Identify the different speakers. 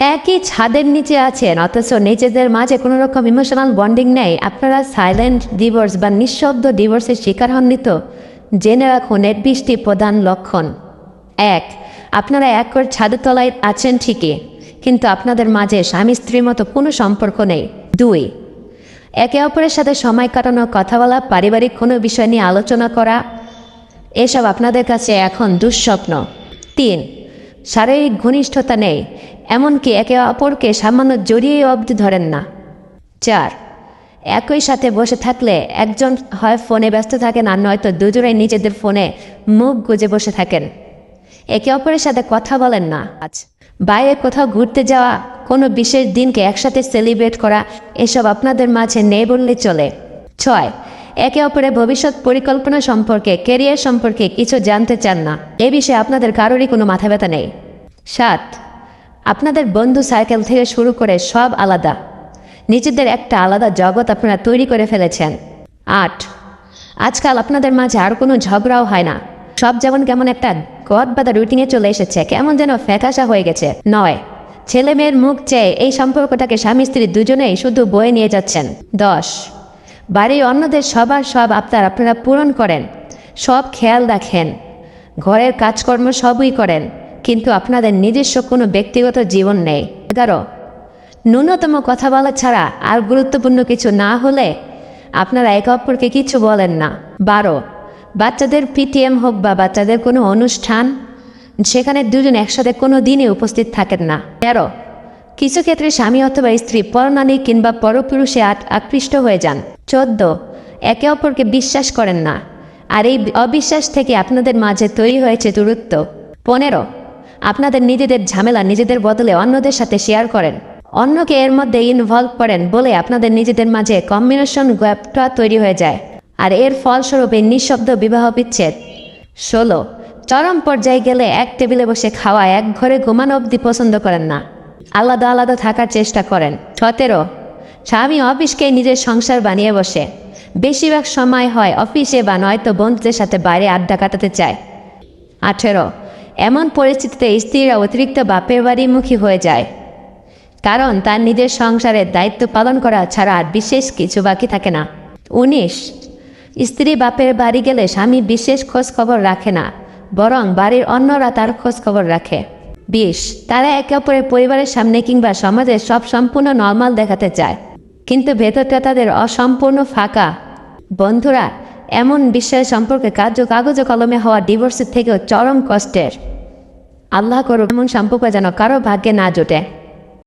Speaker 1: একই ছাদের নিচে আছেন, অথচ নিজেদের মাঝে কোনো রকম ইমোশনাল বন্ডিং নেই। আপনারা সাইলেন্ট ডিভোর্স বা নিঃশব্দ ডিভোর্সের শিকার হননি তো? জেনে রাখুন, এর বৃষ্টি প্রধান লক্ষণ। এক, আপনারা একর ছাদের তলায় আছেন ঠিকই, কিন্তু আপনাদের মাঝে স্বামী স্ত্রীর মতো কোনো সম্পর্ক নেই। দুই, একে অপরের সাথে সময় কাটানো কথা বলা পারিবারিক কোনো বিষয় নিয়ে আলোচনা করা, এসব আপনাদের কাছে এখন দুঃস্বপ্ন। তিন শারীরিক ঘনিষ্ঠতা নেই, এমনকি একে অপরকে সামান্য জড়িয়ে অবধি ধরেন না। চার, একই সাথে বসে থাকলে একজন হয় ফোনে ব্যস্ত থাকেন আর নয়তো দুজনেই নিজেদের ফোনে মুখ গুজে বসে থাকেন। একে অপরের সাথে কথা বলেন না। আজ বাইরে কোথাও ঘুরতে যাওয়া, কোনো বিশেষ দিনকে একসাথে সেলিব্রেট করা, এসব আপনাদের মাঝে নেই বললে চলে। ছয়, একে অপরের ভবিষ্যৎ পরিকল্পনা সম্পর্কে কেরিয়ার সম্পর্কে কিছু জানতে চান না। এ বিষয়ে আপনাদের কারোরই কোনো মাথা ব্যথা নেই। সাত, আপনাদের বন্ধু সাইকেল থেকে শুরু করে সব আলাদা। নিজেদের একটা আলাদা জগৎ আপনারা তৈরি করে ফেলেছেন। আট, আজকাল আপনাদের মাঝে আর কোনো ঝগড়াও হয় না। সব যেমন কেমন একটা গদ বাদা রুটিনে চলে এসেছে, কেমন যেন ফ্যাকাশা হয়ে গেছে। নয়, ছেলে মেয়ের মুখ চেয়ে এই সম্পর্কটাকে স্বামী স্ত্রী দুজনেই শুধু বয়ে নিয়ে যাচ্ছেন। দশ, বাড়ির অন্যদের সবার সব আপনার আপনারা পূরণ করেন। সব খেয়াল রাখেন। ঘরের কাজকর্ম সবই করেন। কিন্তু আপনাদের নিজস্ব কোনো ব্যক্তিগত জীবন নেই। এগারো ন্যূনতম কথা বলা ছাড়া আর গুরুত্বপূর্ণ কিছু না হলে আপনারা একে অপরকে কিছু বলেন না। বারো, বাচ্চাদের পিটিএম হোক বা বাচ্চাদের কোনো অনুষ্ঠান, সেখানে দুজন একসাথে কোনো দিনই উপস্থিত থাকেন না। তেরো, কিছু ক্ষেত্রে স্বামী অথবা স্ত্রী পরনারী কিংবা পরপুরুষে আকৃষ্ট হয়ে যান। চোদ্দ, একে অপরকে বিশ্বাস করেন না। আর এই অবিশ্বাস থেকে আপনাদের মাঝে তৈরি হয়েছে দূরত্ব। পনেরো আপনাদের নিজেদের ঝামেলা নিজেদের বদলে অন্যদের সাথে শেয়ার করেন। অন্যকে এর মধ্যে ইনভলভ করেন বলে আপনাদের নিজেদের মাঝে কম্বিনেশন গ্যাপটা তৈরি হয়ে যায়। আর এর ফলস্বরূপ নিঃশব্দ বিবাহ বিচ্ছেদ। ষোলো, চরম পর্যায়ে গেলে এক টেবিলে বসে খাওয়া, এক ঘরে ঘুমানো অবধি পছন্দ করেন না। আলাদা আলাদা থাকার চেষ্টা করেন। সতেরো, স্বামী অফিসকে নিজের সংসার বানিয়ে বসে। বেশিরভাগ সময় হয় অফিসে বা নয়তো বন্ধুদের সাথে বাইরে আড্ডা কাটাতে চায়। আঠেরো এমন পরিস্থিতিতে স্ত্রীরা অতিরিক্ত বাপের বাড়িমুখী হয়ে যায়। কারণ তার নিজের সংসারের দায়িত্ব পালন করা ছাড়া আর বিশেষ কিছু বাকি থাকে না। উনিশ। স্ত্রী বাপের বাড়ি গেলে স্বামী বিশেষ খোঁজ খবর রাখে না, বরং বাড়ির অন্যরা তার খোঁজ খবর রাখে। বিশ। তারা একে অপরের পরিবারের সামনে কিংবা সমাজে সব সম্পূর্ণ নর্মাল দেখাতে চায়। কিন্তু ভেতরটা তাদের অসম্পূর্ণ ফাঁকা। বন্ধুরা এমন বিষয় সম্পর্কে কার্য কাগজে কলমে হওয়া ডিভোর্সের থেকেও চরম কষ্টের। আল্লাহ করুক, এমন সম্পর্ক যেন কারও ভাগ্যে না জোটে।